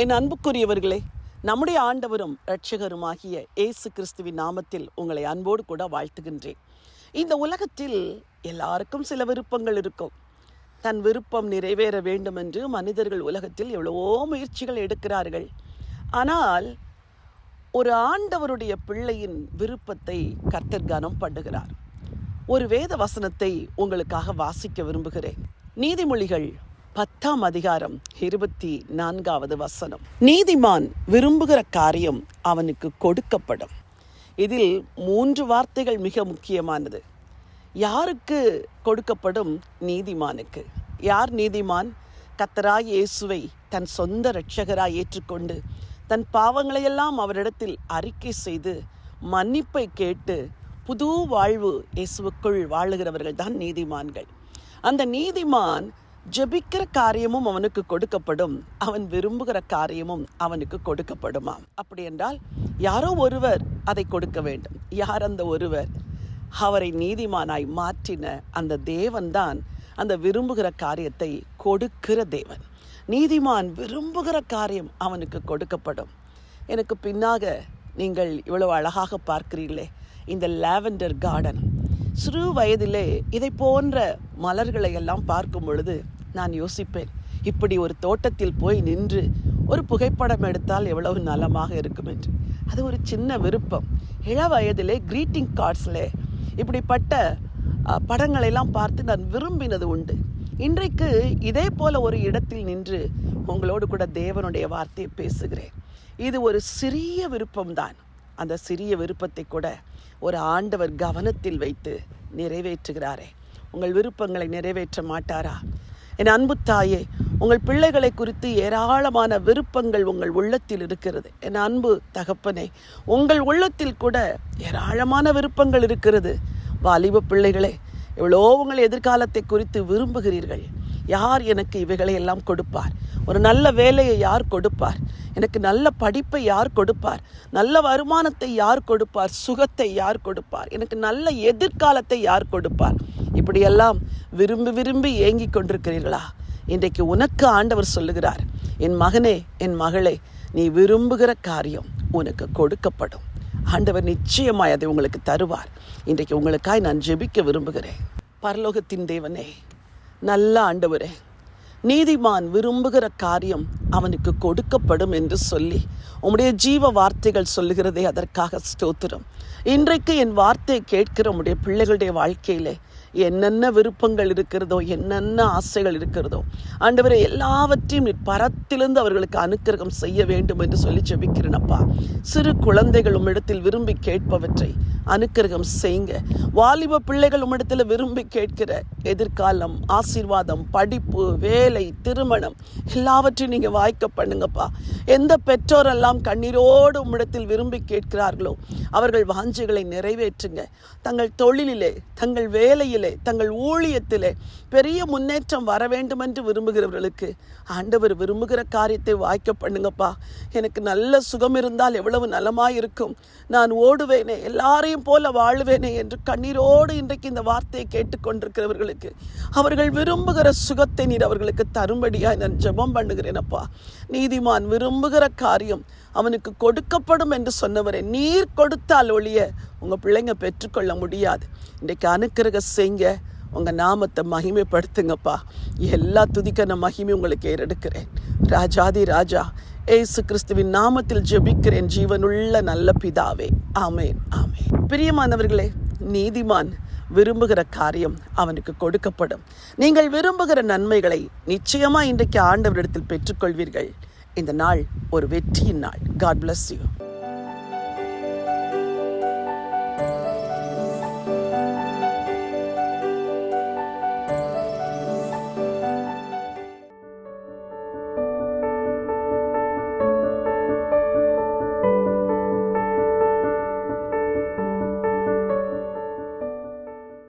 என் அன்புக்குரியவர்களே நம்முடைய ஆண்டவரும் இரட்சகருமாகிய இயேசு கிறிஸ்துவின் நாமத்தில் உங்களை அன்போடு கூட வாழ்த்துகின்றேன். இந்த உலகத்தில் எல்லாருக்கும் சில விருப்பங்கள் இருக்கும். தன் விருப்பம் நிறைவேற வேண்டும் என்று மனிதர்கள் உலகத்தில் எவ்வளவோ முயற்சிகள் எடுக்கிறார்கள். ஆனால் ஒரு ஆண்டவருடைய பிள்ளையின் விருப்பத்தை கர்த்தர் கனம் பண்ணுகிறார். ஒரு வேத வசனத்தை உங்களுக்காக வாசிக்க விரும்புகிறேன். நீதிமொழிகள் பத்தாம் அதிகாரம் இருபத்தி நான்காவது வசனம். நீதிமான் விரும்புகிற காரியம் அவனுக்கு கொடுக்கப்படும். இதில் மூன்று வார்த்தைகள் மிக முக்கியமானது. யாருக்கு கொடுக்கப்படும் நீதிமானுக்கு? யார் நீதிமான்? கத்தராய் இயேசுவை தன் சொந்த இரட்சகராய் ஏற்றுக்கொண்டு தன் பாவங்களையெல்லாம் அவரிடத்தில் அறிக்கை செய்து மன்னிப்பை கேட்டு புது வாழ்வு இயேசுவுக்குள் வாழுகிறவர்கள் தான் நீதிமான்கள். அந்த நீதிமான் ஜெபிக்கிற காரியமும் அவனுக்கு கொடுக்கப்படும். அவன் விரும்புகிற காரியமும் அவனுக்கு கொடுக்கப்படுமாம் அப்படி என்றால் யாரோ ஒருவர் அதை கொடுக்க வேண்டும். யார் அந்த ஒருவர்? அவரை நீதிமானாய் மாற்றின அந்த தேவன்தான் அந்த விரும்புகிற காரியத்தை கொடுக்கிற தேவன். நீதிமான் விரும்புகிற காரியம் அவனுக்கு கொடுக்கப்படும். எனக்கு பின்னாக நீங்கள் இவ்வளவு அழகாக பார்க்கிறீர்களே இந்த லாவெண்டர் கார்டன். சிறு வயதிலே இதை போன்ற மலர்களை எல்லாம் பார்க்கும் பொழுது நான் யோசிப்பேன். இப்படி ஒரு தோட்டத்தில் போய் நின்று ஒரு புகைப்படம் எடுத்தால் எவ்வளவு நலமாக இருக்கும் என்று. அது ஒரு சின்ன விருப்பம். இள வயதிலே க்ரீட்டிங் கார்ட்ஸில் இப்படிப்பட்ட படங்களெல்லாம் பார்த்து நான் விரும்பினது உண்டு. இன்றைக்கு இதே போல ஒரு இடத்தில் நின்று உங்களோடு கூட தேவனுடைய வார்த்தையை பேசுகிறேன். இது ஒரு சிறிய விருப்பம்தான். அந்த சிறிய விருப்பத்தை கூட ஒரு ஆண்டவர் கவனத்தில் வைத்து நிறைவேற்றுகிறாரே. உங்கள் விருப்பங்களை நிறைவேற்ற மாட்டாரா? என் அன்பு தாயே உங்கள் பிள்ளைகளை குறித்து ஏராளமான விருப்பங்கள் உங்கள் உள்ளத்தில் இருக்கிறது. என் அன்பு தகப்பனே உங்கள் உள்ளத்தில் கூட ஏராளமான விருப்பங்கள் இருக்கிறது. வாலிப பிள்ளைகளே எவ்வளோ உங்கள் எதிர்காலத்தை குறித்து விரும்புகிறீர்கள். யார் எனக்கு இவைகளை எல்லாம் கொடுப்பார்? ஒரு நல்ல வேலையை யார் கொடுப்பார்? எனக்கு நல்ல படிப்பை யார் கொடுப்பார்? நல்ல வருமானத்தை யார் கொடுப்பார்? சுகத்தை யார் கொடுப்பார்? எனக்கு நல்ல எதிர்காலத்தை யார் கொடுப்பார்? இப்படியெல்லாம் விரும்பி விரும்பி ஏங்கிக் கொண்டிருக்கிறீர்களா? இன்றைக்கு உனக்கு ஆண்டவர் சொல்லுகிறார் என் மகனே என் மகளே நீ விரும்புகிற காரியம் உனக்கு கொடுக்கப்படும். ஆண்டவர் நிச்சயமாய் அதை உங்களுக்கு தருவார். இன்றைக்கு உங்களுக்காய் நான் ஜெபிக்க விரும்புகிறேன். பரலோகத்தின் தேவனே நல்ல ஆண்டவரே நீதிமான் விரும்புகிற காரியம் அவனுக்கு கொடுக்கப்படும் என்று சொல்லி உம்முடைய ஜீவ வார்த்தைகள் சொல்லுகிறதே அதற்காக ஸ்தோத்திரம். இன்றைக்கு என் வார்த்தையை கேட்கிற உம்முடைய பிள்ளைகளுடைய வாழ்க்கையிலே என்னென்ன விருப்பங்கள் இருக்கிறதோ என்னென்ன ஆசைகள் இருக்கிறதோ ஆண்டவரை எல்லாவற்றையும் பரத்திலிருந்து அவர்களுக்கு அனுக்கிரகம் செய்ய வேண்டும் என்று சொல்லி ஜெபிக்கிறேனப்பா சிறு குழந்தைகள் உம்மிடத்தில் விரும்பி கேட்பவற்றை அனுக்கிரகம் செய்யுங்க. வாலிப பிள்ளைகள் உம்மிடத்தில் விரும்பி கேட்கிற எதிர்காலம் ஆசீர்வாதம் படிப்பு வேலை திருமணம் எல்லாவற்றையும் நீங்கள் வாய்க்க பண்ணுங்கப்பா. எந்த பெற்றோரெல்லாம் கண்ணீரோடு உம்மிடத்தில் விரும்பி கேட்கிறார்களோ அவர்கள் வாஞ்சிகளை நிறைவேற்றுங்க. தங்கள் தொழிலிலே தங்கள் வேலையிலே தங்கள் ஊழியத்திலே பெரிய முன்னேற்றம் வர வேண்டும் என்று விரும்புகிறவர்களுக்கு ஆண்டவர் விரும்புகிற காரியத்தை வாய்க்க பண்ணுங்கப்பா. எனக்கு நல்ல சுகம் இருந்தால் எவ்வளவு நலமாயிருக்கும். நான் ஓடுவேனே எல்லாரையும் போல வாழுவேனே என்று கண்ணீரோடு இன்றைக்கு இந்த வார்த்தையை கேட்டுக்கொண்டிருக்கிறவர்களுக்கு அவர்கள் விரும்புகிற சுகத்தை நீர் அவர்களுக்கு தரும்படியாய் நான் ஜெபம் பண்ணுகிறேனப்பா. நீதிமான் விரும்புகிற காரியம் அவனுக்கு கொடுக்கப்படும் என்று சொன்னவரை நீர் கொடுத்தால் ஒழிய உங்க பிள்ளைங்க பெற்றுக்கொள்ள முடியாது. இன்றைக்கு அனுக்கிரக செய்ங்க உங்க நாமத்தை மகிமைப்படுத்துங்கப்பா. எல்லா துதிக்கான மகிமை உங்களுக்கு ஏறெடுக்கிறேன். ராஜாதி ராஜா ஏசு கிறிஸ்துவின் நாமத்தில் ஜெபிக்கிறேன். ஜீவனுள்ள நல்ல பிதாவே. ஆமேன் ஆமேன். பிரியமானவர்களே நீதிமான் விரும்புகிற காரியம் அவனுக்கு கொடுக்கப்படும். நீங்கள் விரும்புகிற நன்மைகளை நிச்சயமா இன்றைக்கு ஆண்டவரிடத்தில் பெற்றுக்கொள்வீர்கள். இந்த நாள் ஒரு வெற்றியின் நாள். God bless you